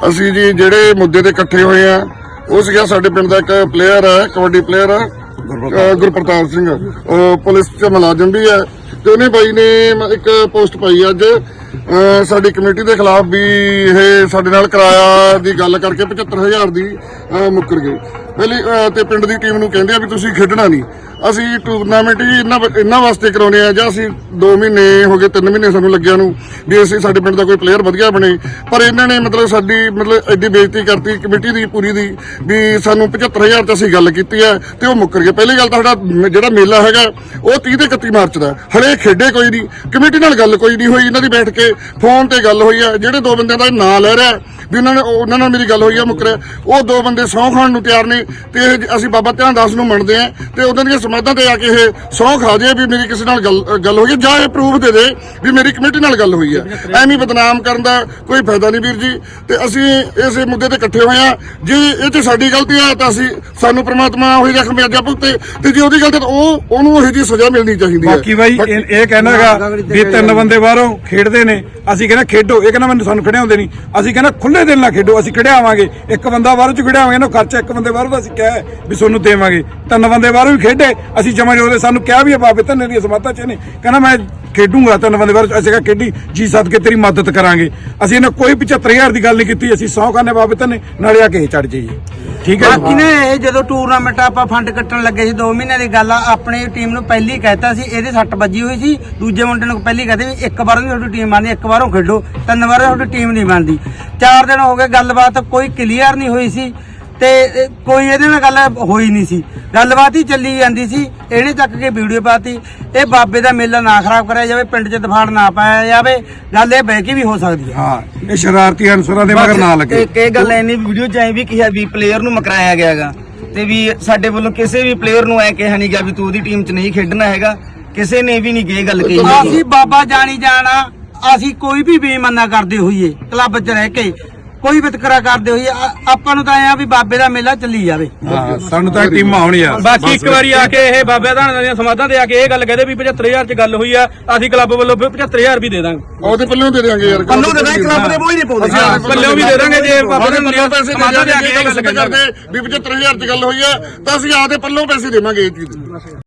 ਅਸੀਂ ਜੀ ਜਿਹੜੇ ਮੁੱਦੇ ਤੇ ਇਕੱਠੇ ਹੋਏ ਆ ਉਹ ਸੀਗਾ ਸਾਡੇ ਪਿੰਡ ਦਾ ਇੱਕ ਪਲੇਅਰ ਹੈ ਕਬੱਡੀ ਪਲੇਅਰ ਹੈ ਗੁਰਪ੍ਰਤਾਪ ਸਿੰਘ। ਉਹ ਪੁਲਿਸ ਚ ਮੁਲਾਜ਼ਮ ਵੀ ਹੈ ਤੇ ਉਹਨੇ ਬਾਈ ਨੇ ਇੱਕ ਪੋਸਟ ਪਾਈ ਅੱਜ। ਸਾਡੀ ਕਮੇਟੀ ਦੇ ਖਿਲਾਫ ਵੀ ਇਹ ਸਾਡੇ ਨਾਲ ਕਿਰਾਇਆ ਦੀ ਗੱਲ ਕਰਕੇ 75000 ਦੀ ਅਹ ਮੁੱਕਰ ਗਏ। ਪਹਿਲੀ, ਅਹ ਤੇ ਪਿੰਡ ਦੀ ਟੀਮ ਨੂੰ ਕਹਿੰਦੇ ਆ ਵੀ ਤੁਸੀਂ ਖੇਡਣਾ ਨਹੀਂ। ਅਸੀਂ ਟੂਰਨਾਮੈਂਟ ਹੀ ਇਹਨਾਂ ਇਹਨਾਂ ਵਾਸਤੇ ਕਰਾਉਨੇ ਆ, ਜਾਂ ਅਸੀਂ 2 ਮਹੀਨੇ ਹੋ ਗਏ 3 ਮਹੀਨੇ ਸਾਨੂੰ ਲੱਗਿਆ ਨੂੰ ਵੀ ਅਸੀਂ ਸਾਡੇ ਪਿੰਡ ਦਾ ਕੋਈ ਪਲੇਅਰ ਵਧੀਆ ਬਣੇ। ਪਰ ਇਹਨਾਂ ਨੇ ਮਤਲਬ ਸਾਡੀ ਮਤਲਬ ਐਡੀ ਬੇਇੱਜ਼ਤੀ ਕਰਤੀ, ਕਮੇਟੀ ਦੀ ਪੂਰੀ ਦੀ, ਵੀ ਸਾਨੂੰ 75000 ਤੇ ਅਸੀਂ ਗੱਲ ਕੀਤੀ ਹੈ ਤੇ ਉਹ ਮੁੱਕਰ ਗਿਆ ਪਹਿਲੀ ਗੱਲ ਤਾਂ ਸਾਡਾ ਮ- ਜਿਹੜਾ ਮੇਲਾ ਹੈਗਾ, ਉਹ 30 ਤੇ 31 ਮਾਰਚ ਦਾ। ਹੈ। ਹਲੇ ਖੇਡੇ ਕੋਈ ਨਹੀਂ। ਕਮੇਟੀ ਨਾਲ ਗੱਲ ਕੋਈ ਨਹੀਂ ਹੋਈ, ਇਹਨਾਂ ਦੀ ਬੈਠ ਕੇ ਫੋਨ ਤੇ ਗੱਲ ਹੋਈ ਹੈ ਜਿਹੜੇ ਦੋ ਬੰਦਿਆਂ ਦਾ ਨਾਂ ਲੈ ਰਿਹਾ, ਵੀ ਉਹਨਾਂ ਨੇ ਉਹਨਾਂ ਨਾਲ ਮੇਰੀ ਗੱਲ ਹੋਈ ਆ ਮੁੱਕਰਿਆ ਉਹ ਦੋ ਬੰਦੇ ਸਹੁੰ ਖਾਣ ਨੂੰ ਤਿਆਰ ਨੇ ਤੇ ਇਹ ਅਸੀਂ ਬਾਬਾ ਧਿਆਨ ਦਾਸ ਨੂੰ ਮੰਨਦੇ ਆ ਤੇ ਉਹਨਾਂ ਦੀਆਂ ਸਮਾਧਾਂ ਤੇ ਆ ਕੇ ਇਹ ਸਹੁੰ ਖਾ ਜੇ ਵੀ ਮੇਰੀ ਕਿਸੇ ਨਾਲ ਗੱਲ ਗੱਲ ਹੋਈ ਜਾਂ ਇਹ ਪ੍ਰੂਫ ਦੇ ਦੇ ਵੀ ਮੇਰੀ ਕਮੇਟੀ ਨਾਲ ਗੱਲ ਹੋਈ ਹੈ। ਐਵੇਂ ਬਦਨਾਮ ਕਰਨ ਦਾ ਕੋਈ ਫਾਇਦਾ ਨਹੀਂ ਵੀਰ ਜੀ। ਤੇ ਅਸੀਂ ਇਸੇ ਮੁੱਦੇ ਤੇ ਇਕੱਠੇ ਹੋਏ ਆ ਜੇ ਇਹ ਚ ਸਾਡੀ ਗਲਤੀ ਆ ਤਾਂ ਅਸੀਂ ਸਾਨੂੰ ਪ੍ਰਮਾਤਮਾ ਉਹੀ ਜ਼ਖਮ ਅੱਜਾ ਭੁਗਤੇ। ਤੇ ਜੇ ਉਹਦੀ ਗਲਤੀ ਤਾਂ ਉਹ ਉਹਨੂੰ ਉਹੀ ਜੀ ਸਜ਼ਾ ਮਿਲਣੀ ਚਾਹੀਦੀ ਹੈ। ਬਾਕੀ ਬਾਈ ਇਹ ਕਹਿਣਾਗਾ ਵੀ ਤਿੰਨ ਬੰਦੇ ਬਾਹਰੋਂ ਖੇਡਦੇ ਨੇ। ਅਸੀਂ ਕਹਿੰਦਾ ਖੇਡੋ। ਇਹ ਕਹਿੰਦਾ ਮੈਨੂੰ ਸਾਨੂੰ ਖੜਿਆਉਂਦੇ ਨਹੀਂ। ਅਸੀਂ ਕਹਿੰਦਾ ਖੁੱਲੇ ਦਿਲ ਨਾਲ ਖੇਡੋ। ਅਸੀਂ ਖੜਿਆਵਾਂਗੇ। ਇੱਕ ਬੰਦਾ ਬਾਹਰੋਂ ਚ ਖੜਿਆਵਾਂਗੇ ਨਾ, ਖਰਚਾ ਇੱਕ ਬੰਦੇ ਬਾਹਰੋਂ ਦਾ ਅਸੀਂ ਕਿਹਾ ਵੀ ਤੁਹਾਨੂੰ ਦੇਵਾਂਗੇ। ਤਿੰਨ ਬੰਦੇ ਬਾਹਰੋਂ ਵੀ ਖੇਡੇ, ਅਸੀਂ ਜਮਾ ਉਹਦੇ ਸਾਨੂੰ ਕਿਹਾ ਵੀ ਹੈ ਬਾਬੇ ਧੰਨੇ ਦੀ ਸਮਾਧਾ ਚ ਨੇ। ਕਹਿੰਦਾ ਮੈਂ ਖੇਡੂੰਗਾ ਤਿੰਨ ਬੰਦੇ ਬਾਹਰੋਂ ਅਸੀਂ ਕਿਹਾ ਖੇਡੀ, ਜੀ ਸਦਕੇ ਤੇਰੀ ਮਦਦ ਕਰਾਂਗੇ। ਅਸੀਂ ਇਹਨਾਂ ਕੋਈ 75000 ਦੀ ਗੱਲ ਨਹੀਂ ਕੀਤੀ, ਅਸੀਂ ਸੌ ਖਾਨੇ ਬਾਬੇ ਧੰਨੇ, ਨਾਲੇ ਆ ਕੇ ਚੜ ਜਾਈਏ। ਠੀਕ ਹੈ ਬਾਕੀ ਨੇ ਇਹ ਜਦੋਂ ਟੂਰਨਾਮੈਂਟ ਆਪਾਂ ਫੰਡ ਕੱਟਣ ਲੱਗੇ ਸੀ 2 ਮਹੀਨਿਆਂ ਦੀ ਗੱਲ ਆ, ਆਪਣੀ ਟੀਮ ਨੂੰ ਪਹਿਲੀ ਕਹਿਤਾ ਸੀ, ਇਹਦੇ ਸੱਟ ਵੱਜੀ ਹੋਈ ਸੀ। ਦੂਜੇ ਮੁੰਡੇ ਨੂੰ ਪਹਿਲੀ ਕਹਦੇ ਵੀ ਇੱਕ ਵਾਰ ਵੀ ਤੁਹਾਡੀ ਟੀਮ ਬਣਦੀ, ਇੱਕ ਵਾਰੋਂ ਖੇਡੋ। ਤਿੰਨ ਵਾਰ ਤੁਹਾਡੀ ਟੀਮ ਨਹੀਂ ਬਣਦੀ। ਚਾਰ ਦਿਨ ਹੋ ਗਏ, ਗੱਲਬਾਤ ਕੋਈ ਕਲੀਅਰ ਨਹੀਂ ਹੋਈ ਸੀ। ਤੇ ਕੋਈ ਇਹਦੇ ਨਾਲ ਗੱਲ ਹੋਈ ਨਹੀਂ ਸੀ। ਗੱਲਬਾਤ ਹੀ ਚੱਲੀ ਜਾਂਦੀ ਸੀ। ਇਹਨੇ ਚੱਕ ਕੇ ਵੀਡੀਓ ਪਾਤੀ। ਇਹ ਬਾਬੇ ਦਾ ਮੇਲਾ ਨਾ ਖਰਾਬ ਕਰਿਆ ਜਾਵੇ ਪਿੰਡ 'ਚ ਦਫਾੜ ਨਾ ਪਾਇਆ ਜਾਵੇ ਗੱਲ ਇਹ ਬਹਿ ਕੇ ਵੀ ਹੋ ਸਕਦੀ ਹੈ। ਹਾਂ ਇਹ ਸ਼ਰਾਰਤੀ ਅਨਸਰਾਂ ਦੇ ਮਗਰ ਨਾ ਲੱਗੇ। ਇੱਕ ਇਹ ਗੱਲ ਐਨੀ ਵੀਡੀਓ ਚ ਐ ਵੀ ਕਿਹਾ ਵੀ ਪਲੇਅਰ ਨੂੰ ਮਕਰਾਇਆ ਗਿਆਗਾ ਤੇ ਵੀ ਸਾਡੇ ਵੱਲੋਂ ਕਿਸੇ ਵੀ ਪਲੇਅਰ ਨੂੰ ਐ ਕਿਹਾ ਨਹੀਂ ਗਿਆ ਵੀ ਤੂੰ ਉਹਦੀ ਟੀਮ ਚ ਨਹੀਂ ਖੇਡਣਾ ਹੈਗਾ। ਕਿਸੇ ਨੇ ਵੀ ਨਹੀਂ ਇਹ ਗੱਲ ਕਹੀ। ਅਸੀਂ ਬਾਬਾ ਜਾਣੀ ਜਾਣਾ ਅਸੀਂ ਕੋਈ ਵੀ ਬੇਈਮਾਨਾ ਕਰਦੇ ਹੋਈਏ ਕਲੱਬ 'ਚ ਰਹਿ ਕੇ ਕੋਈ ਵਿਤਕਰਾ ਕਰਦੇ ਹੋਈਏ ਆ- ਆਪਾਂ ਨੂੰ ਤਾਂ ਐ ਆ ਵੀ ਬਾਬੇ ਦਾ ਮੇਲਾ ਚੱਲੀ ਜਾਵੇ। ਹਾਂ ਸਾਨੂੰ ਤਾਂ ਟੀਮਾਂ ਆਉਣੀਆਂ ਬਾਕੀ ਇੱਕ ਵਾਰੀ ਆ ਕੇ ਇਹ ਬਾਬੇ ਧਾਣਾ ਦੀਆਂ ਸਮਾਧਾਂ ਤੇ ਆ ਕੇ ਇਹ ਗੱਲ ਕਹਦੇ ਵੀ 75000 ਚ ਗੱਲ ਹੋਈ ਆ ਅਸੀਂ ਕਲੱਬ ਵੱਲੋਂ ਫਿਰ 75000 ਵੀ ਦੇ ਦਾਂਗੇ। ਉਹਦੇ ਪੱਲਿਓਂ ਦੇ ਦੇਾਂਗੇ ਯਾਰ। ਪੱਲੋਂ ਦੇ ਦਾਂਗੇ, ਕਲੱਬ ਦੇ ਹੀ ਨਹੀਂ ਪਾਉਂਦੇ। ਪੱਲਿਓਂ ਵੀ ਦੇ ਦਾਂਗੇ ਜੇ ਬਾਬਾ ਦੇ ਪੱਲਿਓਂ ਪੈਸੇ ਦੇ ਸਮਾਧਾਂ ਆ ਕੇ ਇਹ ਗੱਲ ਕਰਦੇ ਵੀ 75000 ਚ ਗੱਲ ਹੋਈ ਹੈ ਤਾਂ ਅਸੀਂ ਆਪਦੇ ਪੱਲੋਂ ਪੈਸੇ ਦੇਵਾਂਗੇ ਇਹ ਚੀਜ਼।